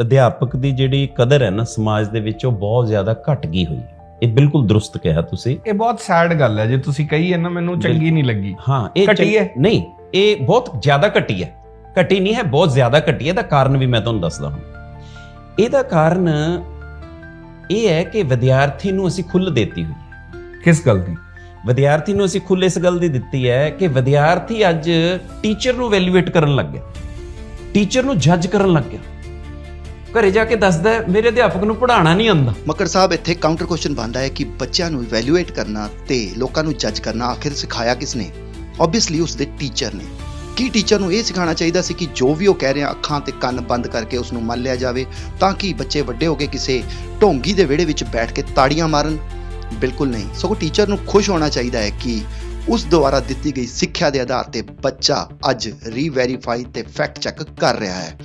ਅਧਿਆਪਕ ਦੀ ਜਿਹੜੀ ਕਦਰ ਹੈ ਨਾ ਸਮਾਜ ਦੇ ਵਿੱਚ ਉਹ ਬਹੁਤ ਜ਼ਿਆਦਾ ਘਟ ਗਈ ਹੋਈ ਹੈ। ਇਹ ਬਿਲਕੁਲ ਦਰੁਸਤ ਕਿਹਾ ਤੁਸੀਂ। ਇਹ ਬਹੁਤ ਸੈਡ ਗੱਲ ਹੈ। ਜੇ ਤੁਸੀਂ ਕਹੀ ਹੈ ਨਾ ਮੈਨੂੰ ਚੰਗੀ ਨਹੀਂ ਲੱਗੀ। ਹਾਂ ਇਹ ਘਟੀ ਹੈ? ਨਹੀਂ ਇਹ ਬਹੁਤ ਜ਼ਿਆਦਾ ਘਟੀ ਹੈ। ਘਟੀ ਨਹੀਂ ਹੈ ਬਹੁਤ ਜ਼ਿਆਦਾ ਘਟੀ ਹੈ। ਦਾ ਕਾਰਨ ਵੀ ਮੈਂ ਤੁਹਾਨੂੰ ਦੱਸਦਾ ਹਾਂ। ਇਹਦਾ ਕਾਰਨ ਇਹ ਹੈ ਕਿ ਵਿਦਿਆਰਥੀ ਨੂੰ ਅਸੀਂ ਖੁੱਲ੍ਹ ਦਿੱਤੀ ਹੋਈ ਹੈ। ਕਿਸ ਗੱਲ ਦੀ? ਵਿਦਿਆਰਥੀ ਨੂੰ ਅਸੀਂ ਖੁੱਲ੍ਹ ਇਸ ਗੱਲ ਦੀ ਦਿੱਤੀ ਹੈ ਕਿ ਵਿਦਿਆਰਥੀ ਅੱਜ ਟੀਚਰ ਨੂੰ ਵੈਲਿਊਏਟ ਕਰਨ ਲੱਗ ਗਿਆ। ਟੀਚਰ ਨੂੰ ਜੱਜ ਕਰਨ ਲੱਗ ਗਿਆ। ਘਰੇ ਜਾ ਕੇ ਦੱਸਦਾ ਮੇਰੇ ਅਧਿਆਪਕ ਨੂੰ ਪੜ੍ਹਾਉਣਾ ਨਹੀਂ ਆਉਂਦਾ। ਮੱਕੜ ਸਾਹਿਬ, ਇੱਥੇ ਕਾਊਂਟਰ ਕੁਐਸਚਨ ਬਣਦਾ ਹੈ ਕਿ ਬੱਚਿਆਂ ਨੂੰ ਇਵੈਲੂਏਟ ਕਰਨਾ ਤੇ ਲੋਕਾਂ ਨੂੰ ਜੱਜ ਕਰਨਾ ਆਖਿਰ ਸਿਖਾਇਆ ਕਿਸਨੇ? ਆਬਵੀਅਸਲੀ ਉਸ ਦੇ ਟੀਚਰ ਨੇ। ਕੀ ਟੀਚਰ ਨੂੰ ਇਹ ਸਿਖਾਉਣਾ ਚਾਹੀਦਾ ਸੀ ਕਿ ਜੋ ਵੀ ਉਹ ਕਹਿ ਰਿਹਾ, ਅੱਖਾਂ ਤੇ ਕੰਨ ਬੰਦ ਕਰਕੇ ਉਸ ਨੂੰ ਮੰਨ ਲਿਆ ਜਾਵੇ, ਤਾਂ ਕਿ ਬੱਚੇ ਵੱਡੇ ਹੋ ਕੇ ਕਿਸੇ ਢੋਂਗੀ ਦੇ ਵਿਹੜੇ ਵਿੱਚ ਬੈਠ ਕੇ ਤਾੜੀਆਂ ਮਾਰਨ? ਬਿਲਕੁਲ ਨਹੀਂ। ਸਗੋਂ ਟੀਚਰ ਨੂੰ ਖੁਸ਼ ਹੋਣਾ ਚਾਹੀਦਾ ਹੈ ਕਿ ਉਸ ਦੁਆਰਾ ਦਿੱਤੀ ਗਈ ਸਿੱਖਿਆ ਦੇ ਆਧਾਰ ਤੇ ਬੱਚਾ ਅੱਜ ਰੀਵੈਰੀਫਾਈ ਤੇ ਫੈਕਟ ਚੈੱਕ ਕਰ ਰਿਹਾ ਹੈ।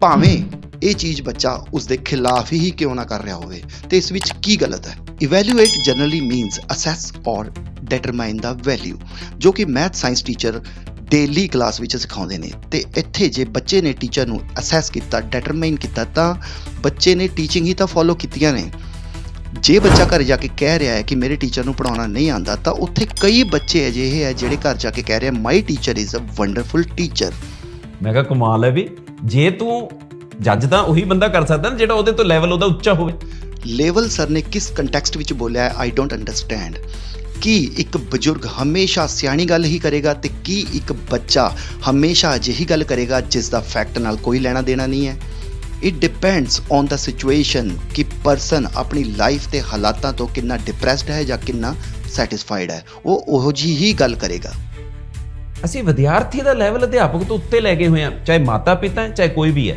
ਭਾਵੇਂ ਇਹ ਚੀਜ਼ ਬੱਚਾ ਉਸ ਦੇ ਖਿਲਾਫ ਹੀ ਕਿਉਂ ਨਾ ਕਰ ਰਿਹਾ ਹੋਵੇ? ਤੇ ਇਸ ਵਿੱਚ ਕੀ ਗਲਤ ਹੈ? ਇਵੈਲੂਏਟ ਜਨਰਲੀ ਮੀਨਸ ਅਸੈਸ ਔਰ ਡਿਟਰਮਾਈਨ ਦਾ ਵੈਲਿਊ ਜੋ ਕਿ math science teacher daily class ਵਿੱਚ ਸਿਖਾਉਂਦੇ ਨੇ। ਤੇ ਇੱਥੇ ਜੇ ਬੱਚੇ ਨੇ ਟੀਚਰ ਨੂੰ ਅਸੈਸ ਕੀਤਾ ਡਿਟਰਮਾਈਨ ਕੀਤਾ, ਤਾਂ ਬੱਚੇ ਨੇ ਟੀਚਿੰਗ ਹੀ ਤਾਂ ਫੋਲੋ ਕੀਤੀਆਂ ਨੇ। ਜੇ ਬੱਚਾ ਘਰ ਜਾ ਕੇ ਕਹਿ ਰਿਹਾ ਹੈ ਕਿ ਮੇਰੇ ਟੀਚਰ ਨੂੰ ਪੜਾਉਣਾ ਨਹੀਂ ਆਉਂਦਾ, ਤਾਂ ਉੱਥੇ ਕਈ ਬੱਚੇ ਅਜਿਹੇ ਹੈ ਜਿਹੜੇ ਘਰ ਜਾ ਕੇ ਕਹਿ ਰਹੇ my teacher is a wonderful teacher ਮੈਂ ਕਿਹਾ ਕਮਾਲ ਹੈ ਵੀ ਜੇ ਤੂੰ ਜੱਜ ਤਾਂ ਉਹੀ ਬੰਦਾ ਕਰ ਸਕਦਾ ਨਾ ਜਿਹੜਾ ਉਹਦੇ ਤੋਂ ਲੈਵਲ ਉਹਦਾ ਉੱਚਾ ਹੋਵੇ। ਲੇਵਲ ਸਰ ਨੇ ਕਿਸ ਕੰਟੈਕਸਟ ਵਿੱਚ ਬੋਲਿਆ ਹੈ? ਆਈ ਡੋਂਟ ਅੰਡਰਸਟੈਂਡ ਕੀ ਇੱਕ ਬਜ਼ੁਰਗ ਹਮੇਸ਼ਾ ਸਿਆਣੀ ਗੱਲ ਹੀ ਕਰੇਗਾ ਤੇ ਕੀ ਇੱਕ ਬੱਚਾ ਹਮੇਸ਼ਾ ਅਜਿਹੀ ਗੱਲ ਕਰੇਗਾ ਜਿਸ ਦਾ ਫੈਕਟ ਨਾਲ ਕੋਈ ਲੈਣਾ ਦੇਣਾ ਨਹੀਂ ਹੈ? It depends on the situation ਕਿ ਪਰਸਨ ਆਪਣੀ ਲਾਈਫ ਤੇ ਹਾਲਾਤਾਂ ਤੋਂ ਕਿੰਨਾ ਡਿਪਰੈਸਡ ਹੈ ਜਾਂ ਕਿੰਨਾ ਸੈਟੀਸਫਾਈਡ ਹੈ। ਉਹ ਉਹੋ ਜਿਹੀ ਹੀ ਗੱਲ ਕਰੇਗਾ। ਅਸੀਂ ਵਿਦਿਆਰਥੀ ਦਾ ਲੈਵਲ ਅਧਿਆਪਕ ਤੋਂ ਉੱਤੇ ਲੈ ਗਏ ਹੋਏ ਆ ਚਾਹੇ ਮਾਤਾ ਪਿਤਾ ਹੈ ਚਾਹੇ ਕੋਈ ਵੀ ਹੈ।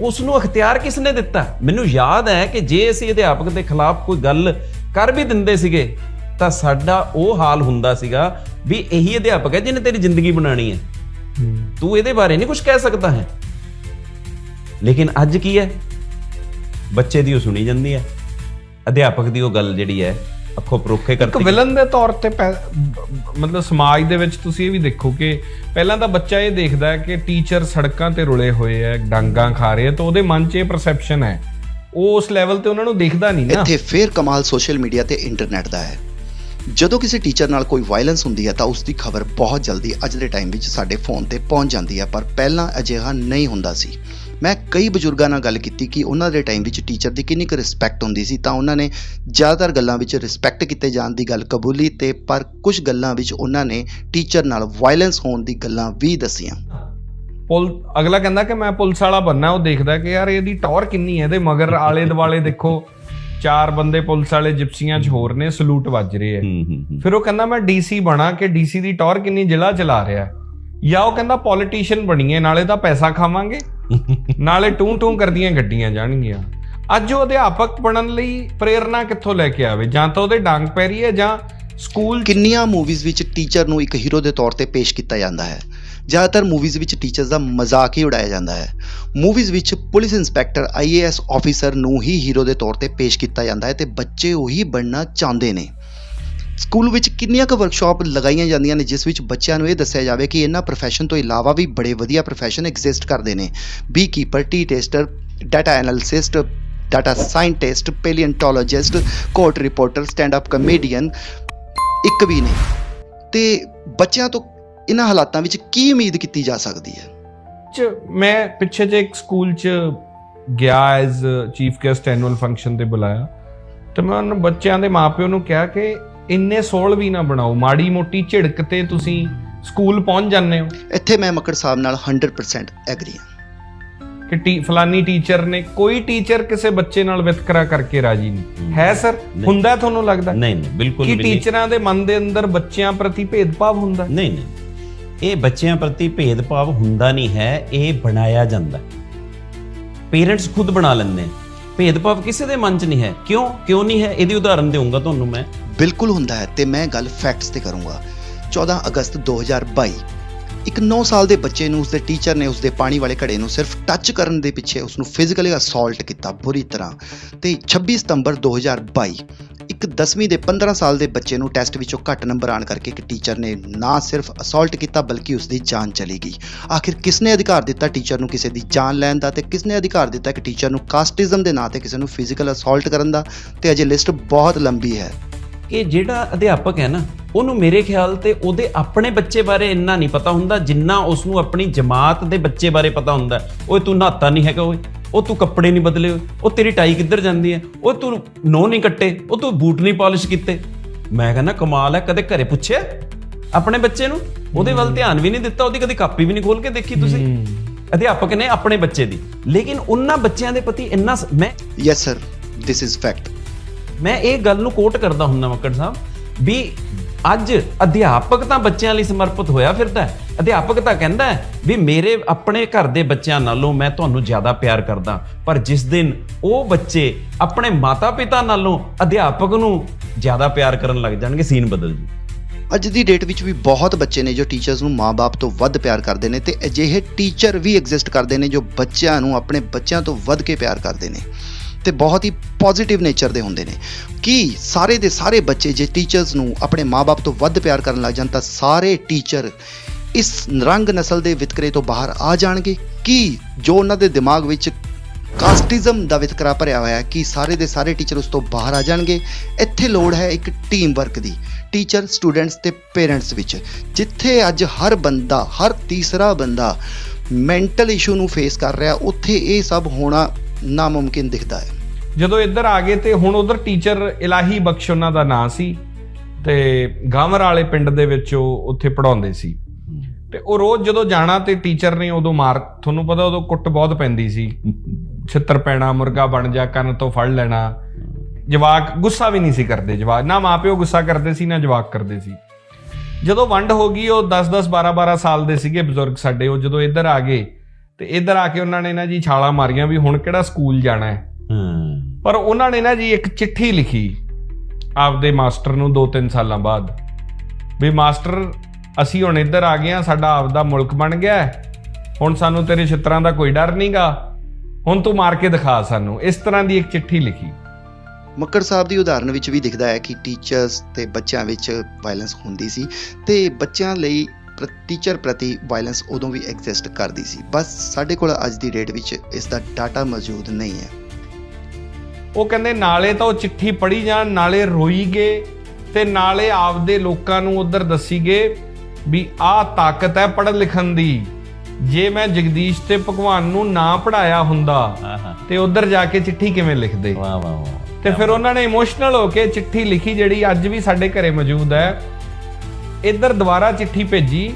ਉਸ ਨੂੰ ਅਖਤਿਆਰ ਕਿਸ ਨੇ ਦਿੱਤਾ? ਮੈਨੂੰ ਯਾਦ ਹੈ ਕਿ ਜੇ ਅਸੀਂ ਅਧਿਆਪਕ ਦੇ ਖਿਲਾਫ ਕੋਈ ਗੱਲ ਕਰ ਵੀ ਦਿੰਦੇ ਸੀਗੇ ਤਾਂ ਸਾਡਾ ਉਹ ਹਾਲ ਹੁੰਦਾ ਸੀਗਾ ਵੀ ਇਹੀ ਅਧਿਆਪਕ ਹੈ ਜਿਹਨੇ ਤੇਰੀ ਜ਼ਿੰਦਗੀ ਬਣਾਣੀ ਹੈ। ਤੂੰ ਇਹਦੇ ਬਾਰੇ ਨਹੀਂ ਕੁਝ ਕਹਿ ਸਕਦਾ ਹੈ। ਲੇਕਿਨ ਅੱਜ ਕੀ ਹੈ? ਬੱਚੇ ਦੀ ਉਹ ਸੁਣੀ ਜਾਂਦੀ ਹੈ। ਅਧਿਆਪਕ ਦੀ ਉਹ ਗੱਲ ਜਿਹੜੀ ਹੈ ਅੱਖੋਂ ਪਰੋਖੇ ਇੱਕ ਕਰਤੀ ਵਿਲਨ ਦੇ ਤੌਰ ਤੇ ਮਤਲਬ ਸਮਾਜ ਦੇ ਵਿੱਚ ਤੁਸੀਂ ਇਹ ਵੀ ਦੇਖੋ ਕਿ ਪਹਿਲਾਂ ਤਾਂ ਬੱਚਾ ਇਹ ਦੇਖਦਾ ਹੈ ਕਿ ਟੀਚਰ ਸੜਕਾਂ ਤੇ ਰੁਲੇ ਹੋਏ ਹੈ ਡਾਂਗਾਂ ਖਾ ਰਹੇ ਤਾਂ ਉਹਦੇ ਮਨ 'ਚ ਇਹ ਪਰਸੈਪਸ਼ਨ ਹੈ। ਉਹ ਉਸ ਲੈਵਲ ਤੇ ਉਹਨਾਂ ਨੂੰ ਦਿਖਦਾ ਨਹੀਂ ਨਾ। ਇੱਥੇ ਫੇਰ ਕਮਾਲ ਸੋਸ਼ਲ ਮੀਡੀਆ ਤੇ ਇੰਟਰਨੈਟ ਦਾ ਹੈ। ਜਦੋਂ ਕਿਸੇ ਟੀਚਰ ਨਾਲ ਕੋਈ ਵਾਇਲੈਂਸ ਹੁੰਦੀ ਹੈ ਤਾਂ ਉਸ ਦੀ ਖਬਰ ਬਹੁਤ ਜਲਦੀ ਅੱਜ ਦੇ ਟਾਈਮ ਵਿੱਚ ਸਾਡੇ ਫੋਨ ਤੇ ਪਹੁੰਚ ਜਾਂਦੀ ਹੈ ਪਰ ਪਹਿਲਾਂ ਅਜਿਹਾ ਨਹੀਂ ਹੁੰਦਾ ਸੀ। ਮੈਂ ਕਈ ਬਜ਼ੁਰਗਾਂ ਨਾਲ ਗੱਲ ਕੀਤੀ ਕਿ ਉਹਨਾਂ ਦੇ ਟਾਈਮ ਵਿੱਚ ਟੀਚਰ ਦੀ ਕਿੰਨੀ ਕੁ ਰਿਸਪੈਕਟ ਹੁੰਦੀ ਸੀ ਤਾਂ ਉਹਨਾਂ ਨੇ ਜ਼ਿਆਦਾਤਰ ਗੱਲਾਂ ਵਿੱਚ ਰਿਸਪੈਕਟ ਕੀਤੇ ਜਾਣ ਦੀ ਗੱਲ ਕਬੂਲੀ ਤੇ ਪਰ ਕੁਝ ਗੱਲਾਂ ਵਿੱਚ ਉਹਨਾਂ ਨੇ ਟੀਚਰ ਨਾਲ ਵਾਇਲੈਂਸ ਹੋਣ ਦੀ ਗੱਲਾਂ ਵੀ ਦੱਸੀਆਂ। ਪੁਲ ਅਗਲਾ ਕਹਿੰਦਾ ਕਿ ਮੈਂ ਪੁਲਿਸ ਵਾਲਾ ਬੰਨਾ ਉਹ ਦੇਖਦਾ ਕਿ ਯਾਰ ਇਹਦੀ ਟੌਰ ਕਿੰਨੀ ਹੈ ਇਹਦੇ ਮਗਰ ਆਲੇ ਦੁਆਲੇ ਦੇਖੋ ਚਾਰ ਬੰਦੇ ਪੁਲਿਸ ਵਾਲੇ ਜਿਪਸੀਆਂ 'ਚ ਹੋਰ ਨੇ ਸਲੂਟ ਵੱਜ ਰਹੇ ਹੂੰ। ਫਿਰ ਉਹ ਕਹਿੰਦਾ ਮੈਂ ਡੀਸੀ ਬਣਾ ਕਿ ਡੀਸੀ ਦੀ ਟੌਰ ਕਿੰਨੀ ਜ਼ਿਲ੍ਹਾ ਚਲਾ ਰਿਹਾ ਹੈ। ਜਾਂ ਉਹ ਕਹਿੰਦਾ ਪੋਲੀਟੀਸ਼ੀਅਨ ਬਣੀਏ ਨਾਲੇ ਤਾਂ ਪੈਸਾ ਖਾਵਾਂਗੇ। ਨਾਲੇ ਟੂੰ ਟੂੰ ਕਰਦੀਆਂ ਗੱਡੀਆਂ ਜਾਣਗੀਆਂ। ਅੱਜ ਉਹ ਅਧਿਆਪਕ ਬਣਨ ਲਈ ਪ੍ਰੇਰਣਾ ਕਿੱਥੋਂ ਲੈ ਕੇ ਆਵੇ? ਜਾਂ ਤਾਂ ਉਹਦੇ ਡਾਂਗ ਪੈਰੀ ਹੈ ਜਾਂ ਸਕੂਲ ਕਿੰਨੀਆਂ ਮੂਵੀਜ਼ ਵਿੱਚ ਟੀਚਰ ਨੂੰ ਇੱਕ ਹੀਰੋ ਦੇ ਤੌਰ ਤੇ ਪੇਸ਼ ਕੀਤਾ ਜਾਂਦਾ ਹੈ? ਜ਼ਿਆਦਾਤਰ ਮੂਵੀਜ਼ ਵਿੱਚ ਟੀਚਰਸ ਦਾ ਮਜ਼ਾਕ ਹੀ ਉਡਾਇਆ ਜਾਂਦਾ ਹੈ। ਮੂਵੀਜ਼ ਵਿੱਚ ਪੁਲਿਸ ਇੰਸਪੈਕਟਰ ਆਈਏਐਸ ਆਫੀਸਰ ਨੂੰ ਹੀ ਹੀਰੋ ਦੇ ਤੌਰ ਤੇ ਪੇਸ਼ ਕੀਤਾ ਜਾਂਦਾ ਹੈ ਤੇ ਬੱਚੇ ਉਹੀ ਬਣਨਾ ਚਾਹੁੰਦੇ ਨੇ। ਸਕੂਲ ਵਿੱਚ ਕਿੰਨੀਆਂ ਕੁ ਵਰਕਸ਼ਾਪ ਲਗਾਈਆਂ ਜਾਂਦੀਆਂ ਨੇ, ਜਿਸ ਵਿੱਚ ਬੱਚਿਆਂ ਨੂੰ ਇਹ ਦੱਸਿਆ ਜਾਵੇ ਕਿ ਇਹਨਾਂ profession ਤੋਂ ਇਲਾਵਾ ਵੀ ਬੜੇ ਵਧੀਆ profession ਐਗਜ਼ਿਸਟ ਕਰਦੇ ਨੇ। Beekeeper tea tester data analyst data scientist paleontologist court reporter stand up comedian ਇੱਕ ਵੀ ਨਹੀਂ। ਤੇ ਬੱਚਿਆਂ ਤੋਂ ਇਹਨਾਂ ਹਾਲਾਤਾਂ ਵਿੱਚ ਕੀ ਉਮੀਦ ਕੀਤੀ ਜਾ ਸਕਦੀ ਹੈ? ਚ ਮੈਂ ਪਿੱਛੇ ਜੇ ਇੱਕ ਸਕੂਲ 'ਚ ਗਿਆ as chief guest annual function ਤੇ ਬੁਲਾਇਆ, ਤੇ ਮੈਂ ਉਹਨਾਂ ਬੱਚਿਆਂ ਦੇ ਮਾਪਿਓ ਨੂੰ ਕਿਹਾ ਕਿ ਇੰਨੇ ਸੋਲ ਵੀ ਨਾ ਬਣਾਓ ਮਾੜੀ ਮੋਟੀ ਝਿੜਕ ਤੇ ਤੁਸੀਂ ਸਕੂਲ ਪਹੁੰਚ ਜਾਂਦੇ ਹੋ। ਇੱਥੇ ਮੈਂ ਮੱਕੜ ਸਾਹਿਬ ਨਾਲ 100% ਐਗਰੀ ਹਾਂ। ਕਿ ਟੀ ਫਲਾਨੀ ਟੀਚਰ ਨੇ ਕੋਈ ਟੀਚਰ ਕਿਸੇ ਬੱਚੇ ਨਾਲ ਵਿਤਕਰਾ ਕਰਕੇ ਰਾਜੀ ਨਹੀਂ। ਹੈ ਸਰ। ਹੁੰਦਾ ਤੁਹਾਨੂੰ ਲੱਗਦਾ? ਨਹੀਂ ਨਹੀਂ ਬਿਲਕੁਲ ਕਿ ਵੀ ਨਹੀਂ। ਟੀਚਰਾਂ ਦੇ ਮਨ ਦੇ ਅੰਦਰ ਬੱਚਿਆਂ ਪ੍ਰਤੀ ਭੇਦਭਾਵ ਹੁੰਦਾ? ਨਹੀਂ ਨਹੀਂ। ਇਹ ਬੱਚਿਆਂ ਪ੍ਰਤੀ ਭੇਦਭਾਵ ਹੁੰਦਾ ਨਹੀਂ ਹੈ ਇਹ ਬਣਾਇਆ ਜਾਂਦਾ। ਪੇਰੈਂਟਸ ਖੁਦ ਬਣਾ ਲੈਂਦੇ ਨੇ ਭੇਦਭਾਵ ਕਿਸੇ ਦੇ ਮਨ 'ਚ ਨਹੀਂ ਹੈ। ਕਿਉਂ? ਕਿਉਂ ਨਹੀਂ ਹੈ? ਇਹਦੀ ਉਦਾਹਰਨ ਦੇਵਾਂਗਾ ਤੁਹਾਨੂੰ ਮੈਂ। ਬਿਲਕੁਲ ਹੁੰਦਾ ਹੈ ਤੇ ਮੈਂ ਗੱਲ ਫੈਕਟਸ ਤੇ ਕਰੂੰਗਾ। 14 ਅਗਸਤ 2022 ਇੱਕ 9 ਸਾਲ ਦੇ ਬੱਚੇ ਨੂੰ ਉਸਦੇ ਟੀਚਰ ਨੇ ਉਸਦੇ ਪਾਣੀ ਵਾਲੇ ਘੜੇ ਨੂੰ ਸਿਰਫ ਟੱਚ ਕਰਨ ਦੇ ਪਿੱਛੇ ਉਸ ਨੂੰ ਫਿਜ਼ੀਕਲੀ ਅਸੌਲਟ ਕੀਤਾ ਬੁਰੀ ਤਰ੍ਹਾਂ। ਤੇ 26 ਸਤੰਬਰ 2022 ਇੱਕ 10ਵੀਂ ਦੇ 15 ਸਾਲ ਦੇ ਬੱਚੇ ਨੂੰ ਟੈਸਟ ਵਿੱਚੋਂ ਘੱਟ ਨੰਬਰ ਆਣ ਕਰਕੇ ਇੱਕ ਟੀਚਰ ਨੇ ਨਾ ਸਿਰਫ ਅਸੌਲਟ ਕੀਤਾ, ਬਲਕਿ ਉਸ ਦੀ ਜਾਨ ਚਲੀ ਗਈ। ਆਖਿਰ ਕਿਸਨੇ ਅਧਿਕਾਰ ਦਿੱਤਾ ਟੀਚਰ ਨੂੰ ਕਿਸੇ ਦੀ ਜਾਨ ਲੈਣ ਦਾ ਤੇ ਕਿਸਨੇ ਅਧਿਕਾਰ ਦਿੱਤਾ ਇੱਕ ਟੀਚਰ ਨੂੰ ਕਾਸਟਿਜ਼ਮ ਦੇ ਨਾਂ ਤੇ ਕਿਸੇ ਨੂੰ ਫਿਜ਼ੀਕਲ ਅਸੌਲਟ ਕਰਨ ਦਾ? ਤੇ ਅਜੇ ਲਿਸਟ ਬਹੁਤ ਲੰਬੀ ਹੈ। ਕਿ ਜਿਹੜਾ ਅਧਿਆਪਕ ਹੈ ਨਾ, ਉਹਨੂੰ ਮੇਰੇ ਖਿਆਲ ਤੇ ਉਹਦੇ ਆਪਣੇ ਬੱਚੇ ਬਾਰੇ ਇੰਨਾ ਨਹੀਂ ਪਤਾ ਹੁੰਦਾ ਜਿੰਨਾ ਉਸ ਨੂੰ ਆਪਣੀ ਜਮਾਤ ਦੇ ਬੱਚੇ ਬਾਰੇ ਪਤਾ ਹੁੰਦਾ। ਹੈ। ਓਏ ਤੂੰ ਨਹਾਤਾ ਨਹੀਂ ਹੈਗਾ, ਓਏ। ਉਹ ਤੂੰ ਕੱਪੜੇ ਨਹੀਂ ਬਦਲੇ ਉਹ ਤੇਰੀ ਟਾਈ ਕਿੱਧਰ ਜਾਂਦੀ ਹੈ? ਓਏ ਤੂੰ ਨੋ ਨਹੀਂ ਕੱਟੇ ਉਹ ਤੂੰ ਬੂਟ ਨਹੀਂ ਪਾਲਿਸ਼ ਕੀਤੇ। ਮੈਂ ਕਹਿੰਦਾ ਕਮਾਲ ਹੈ ਕਦੇ ਘਰੇ ਪੁੱਛਿਆ? ਆਪਣੇ ਬੱਚੇ ਨੂੰ? ਉਹਦੇ ਵੱਲ ਧਿਆਨ ਵੀ ਨਹੀਂ ਦਿੱਤਾ ਉਹਦੀ ਕਦੀ ਕਾਪੀ ਵੀ ਨਹੀਂ ਖੋਲ ਕੇ ਦੇਖੀ ਤੁਸੀਂ? ਅਧਿਆਪਕ ਨੇ ਆਪਣੇ ਬੱਚੇ ਦੀ। ਲੇਕਿਨ ਉਹਨਾਂ ਬੱਚਿਆਂ ਦੇ ਪ੍ਰਤੀ ਇੰਨਾ ਮੈਂ yes sir this is fact ਮੈਂ ਇਹ ਗੱਲ ਨੂੰ ਕੋਟ ਕਰਦਾ ਹੁੰਦਾ ਮੱਕੜ ਸਾਹਿਬ। ਵੀ ਅੱਜ ਅਧਿਆਪਕ ਤਾਂ ਬੱਚਿਆਂ ਲਈ ਸਮਰਪਿਤ ਹੋਇਆ ਫਿਰਦਾ ਹੈ। ਅਧਿਆਪਕ ਤਾਂ ਕਹਿੰਦਾ ਹੈ ਵੀ ਮੇਰੇ ਆਪਣੇ ਘਰ ਦੇ ਬੱਚਿਆਂ ਨਾਲੋਂ ਮੈਂ ਤੁਹਾਨੂੰ ਜ਼ਿਆਦਾ ਪਿਆਰ ਕਰਦਾ। ਪਰ ਜਿਸ ਦਿਨ ਉਹ ਬੱਚੇ ਆਪਣੇ ਮਾਤਾ-ਪਿਤਾ ਨਾਲੋਂ ਅਧਿਆਪਕ ਨੂੰ ਜ਼ਿਆਦਾ ਪਿਆਰ ਕਰਨ ਲੱਗ ਜਾਣਗੇ, ਸੀਨ ਬਦਲ ਜੂ। ਅੱਜ ਦੀ ਡੇਟ ਵਿੱਚ ਵੀ ਬਹੁਤ ਬੱਚੇ ਨੇ ਜੋ ਟੀਚਰਸ ਨੂੰ ਮਾਪੇ ਤੋਂ ਵੱਧ ਪਿਆਰ ਕਰਦੇ ਨੇ ਤੇ ਅਜਿਹੇ ਟੀਚਰ ਵੀ ਐਗਜ਼ਿਸਟ ਕਰਦੇ ਨੇ ਜੋ ਬੱਚਿਆਂ ਨੂੰ ਆਪਣੇ ਬੱਚਿਆਂ ਤੋਂ ਵੱਧ ਕੇ ਪਿਆਰ ਕਰਦੇ ਨੇ। ਤੇ ਬਹੁਤ ਹੀ ਪੋਜ਼ਿਟਿਵ ਨੇਚਰ ਦੇ ਹੁੰਦੇ ਨੇ। ਕੀ ਸਾਰੇ ਦੇ ਸਾਰੇ ਬੱਚੇ ਜੇ ਟੀਚਰਸ ਨੂੰ ਆਪਣੇ ਮਾਪੇ ਤੋਂ ਵੱਧ ਪਿਆਰ ਕਰਨ ਲੱਗ ਜਾਣ ਤਾਂ ਸਾਰੇ ਟੀਚਰ ਇਸ ਰੰਗ ਨਸਲ ਦੇ ਵਿਤਕਰੇ ਤੋਂ ਬਾਹਰ ਆ ਜਾਣਗੇ? ਕੀ ਜੋ ਉਹਨਾਂ ਦੇ ਦਿਮਾਗ ਵਿੱਚ ਕਾਸਟਿਜ਼ਮ ਦਾ ਵਿਤਕਰਾ ਭਰਿਆ ਹੋਇਆ ਹੈ, ਕਿ ਸਾਰੇ ਦੇ ਸਾਰੇ ਟੀਚਰ ਉਸ ਤੋਂ ਬਾਹਰ ਆ ਜਾਣਗੇ? ਇੱਥੇ ਲੋੜ ਹੈ ਇੱਕ ਟੀਮ ਵਰਕ ਦੀ। ਟੀਚਰ ਸਟੂਡੈਂਟਸ ਤੇ ਪੇਰੈਂਟਸ ਵਿੱਚ। ਜਿੱਥੇ ਅੱਜ ਹਰ ਬੰਦਾ, ਹਰ ਤੀਸਰਾ ਬੰਦਾ ਮੈਂਟਲ ਇਸ਼ੂ ਨੂੰ ਫੇਸ ਕਰ ਰਿਹਾ, ਉੱਥੇ ਇਹ ਸਭ ਹੋਣਾ ਨਾਮੁਮਕਿਨ ਦਿਖਦਾ ਹੈ। ਜਦੋਂ ਇੱਧਰ ਆ ਗਏ ਤੇ ਹੁਣ ਉਧਰ ਟੀਚਰ ਇਲਾਹੀ ਬਖਸ਼ ਉਹਨਾਂ ਦਾ ਨਾਂ ਸੀ ਤੇ ਗਾਮਰ ਵਾਲੇ ਪਿੰਡ ਦੇ ਵਿੱਚ ਉਹ ਉੱਥੇ ਪੜਾਉਂਦੇ ਸੀ। ਤੇ ਉਹ ਰੋਜ਼ ਜਦੋਂ ਜਾਣਾ ਤੇ ਟੀਚਰ ਨੇ ਉਦੋਂ ਮਾਰ, ਤੁਹਾਨੂੰ ਪਤਾ ਉਦੋਂ ਕੁੱਟ ਬਹੁਤ ਪੈਂਦੀ ਸੀ। ਛਿੱਤਰ ਪੈਣਾ, ਮੁਰਗਾ ਬਣ ਜਾ, ਕੰਨ ਤੋਂ ਫੜ ਲੈਣਾ। ਜਵਾਕ ਗੁੱਸਾ ਵੀ ਨਹੀਂ ਸੀ ਕਰਦੇ, ਜਵਾਕ ਨਾ ਮਾਪਿਓ ਗੁੱਸਾ ਕਰਦੇ ਸੀ, ਨਾ ਜਵਾਕ ਕਰਦੇ ਸੀ। ਜਦੋਂ ਵੰਡ ਹੋ ਗਈ, ਉਹ 10 10 12 12 ਸਾਲ ਦੇ ਸੀਗੇ ਬਜ਼ੁਰਗ ਸਾਡੇ, ਉਹ ਜਦੋਂ ਇੱਧਰ ਆ ਗਏ ਤੇ ਇੱਧਰ ਆ ਕੇ ਉਹਨਾਂ ਨੇ ਨਾ ਜੀ ਛਾਲਾਂ ਮਾਰੀਆਂ ਵੀ ਹੁਣ ਕਿਹੜਾ ਸਕੂਲ ਜਾਣਾ ਹੈ। ਪਰ ਉਹਨਾਂ ਨੇ ਨਾ ਜੀ ਇੱਕ ਚਿੱਠੀ ਲਿਖੀ ਆਪਦੇ ਮਾਸਟਰ ਨੂੰ 2-3 ਸਾਲਾਂ ਬਾਅਦ, ਵੀ ਮਾਸਟਰ, ਅਸੀਂ ਹੁਣ ਇੱਧਰ ਆ ਗਏ ਆ ਸਾਡਾ ਆਪਦਾ ਮੁਲਕ ਬਣ ਗਿਆ ਹੁਣ ਸਾਨੂੰ ਤੇਰੇ ਛਿੱਤਰਾਂ ਦਾ ਕੋਈ ਡਰ ਨਹੀਂਗਾ ਹੁਣ ਤੂੰ ਮਾਰ ਕੇ ਦਿਖਾ ਸਾਨੂੰ। ਇਸ ਤਰ੍ਹਾਂ ਦੀ ਇੱਕ ਚਿੱਠੀ ਲਿਖੀ। ਮੱਕੜ ਸਾਹਿਬ ਦੀ ਉਦਾਹਰਨ ਵਿੱਚ ਵੀ ਦਿਖਦਾ ਹੈ ਕਿ ਟੀਚਰਸ ਤੇ ਬੱਚਿਆਂ ਵਿੱਚ ਵਾਇਲੈਂਸ ਹੁੰਦੀ ਸੀ ਤੇ ਬੱਚਿਆਂ ਲਈ ਟੀਚਰ ਪ੍ਰਤੀ ਵਾਇਲੈਂਸ ਉਦੋਂ ਵੀ ਐਗਜ਼ਿਸਟ ਕਰਦੀ ਸੀ। ਬਸ ਸਾਡੇ ਕੋਲ ਅੱਜ ਦੀ ਡੇਟ ਵਿੱਚ ਇਸ ਦਾ ਡਾਟਾ ਮੌਜੂਦ ਨਹੀਂ ਹੈ। ਉਹ ਕਹਿੰਦੇ ਨਾਲੇ ਤਾਂ ਉਹ ਚਿੱਠੀ ਪੜੀ ਜਾਣ ਨਾਲੇ ਰੋਈ ਗਏ ਤੇ ਨਾਲੇ ਆਪਦੇ ਲੋਕਾਂ ਨੂੰ ਉਧਰ ਦੱਸੀ ਗਏ ਵੀ ਆਹ ਤਾਕਤ ਹੈ ਪੜ੍ਹਨ ਲਿਖਣ ਦੀ। ਜੇ ਮੈਂ ਜਗਦੀਸ਼ ਤੇ ਭਗਵਾਨ ਨੂੰ ਨਾ ਪੜਾਇਆ ਹੁੰਦਾ ਤੇ ਉਧਰ ਜਾ ਕੇ ਚਿੱਠੀ ਕਿਵੇਂ ਲਿਖਦੇ? ਵਾਹ ਵਾਹ ਵਾਹ। ਤੇ ਫਿਰ ਉਹਨਾਂ ਨੇ ਇਮੋਸ਼ਨਲ ਹੋ ਕੇ ਚਿੱਠੀ ਲਿਖੀ ਜਿਹੜੀ ਅੱਜ ਵੀ ਸਾਡੇ ਘਰੇ ਮੌਜੂਦ ਹੈ। ਇੱਧਰ ਦੁਬਾਰਾ ਚਿੱਠੀ ਭੇਜੀ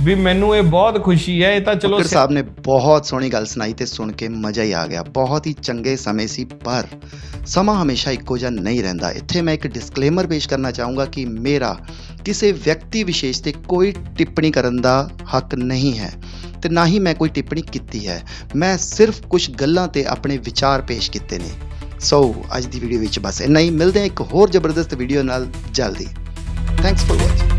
ਵੀ ਮੈਨੂੰ ਇਹ ਬਹੁਤ ਖੁਸ਼ੀ ਹੈ ਇਹ ਤਾਂ ਚਲੋ ਸਾਹਿਬ ਨੇ ਬਹੁਤ ਸੋਹਣੀ ਗੱਲ ਸੁਣਾਈ ਤੇ ਸੁਣ ਕੇ ਮਜ਼ਾ ਹੀ ਆ ਗਿਆ। ਬਹੁਤ ਹੀ ਚੰਗੇ ਸਮੇਂ ਸੀ ਪਰ ਸਮਾਂ ਹਮੇਸ਼ਾ ਇੱਕੋ ਜਿਹਾ ਨਹੀਂ ਰਹਿੰਦਾ। ਇੱਥੇ ਮੈਂ ਇੱਕ ਡਿਸਕਲੇਮਰ ਪੇਸ਼ ਕਰਨਾ ਚਾਹੂੰਗਾ ਕਿ ਮੇਰਾ ਕਿਸੇ ਵਿਅਕਤੀ ਵਿਸ਼ੇਸ਼ ਤੇ ਕੋਈ ਟਿੱਪਣੀ ਕਰਨ ਦਾ ਹੱਕ ਨਹੀਂ ਹੈ ਤੇ ਨਾ ਹੀ ਮੈਂ ਕੋਈ ਟਿੱਪਣੀ ਕੀਤੀ ਹੈ। ਮੈਂ ਸਿਰਫ ਕੁਝ ਗੱਲਾਂ ਤੇ ਆਪਣੇ ਵਿਚਾਰ ਪੇਸ਼ ਕੀਤੇ ਨੇ। ਸੋ ਅੱਜ ਦੀ ਵੀਡੀਓ ਵਿੱਚ ਬਸ ਇੰਨਾ ਹੀ। ਮਿਲਦੇ ਹਾਂ ਇੱਕ ਹੋਰ ਜ਼ਬਰਦਸਤ ਵੀਡੀਓ ਨਾਲ ਜਲਦੀ। Thanks for watching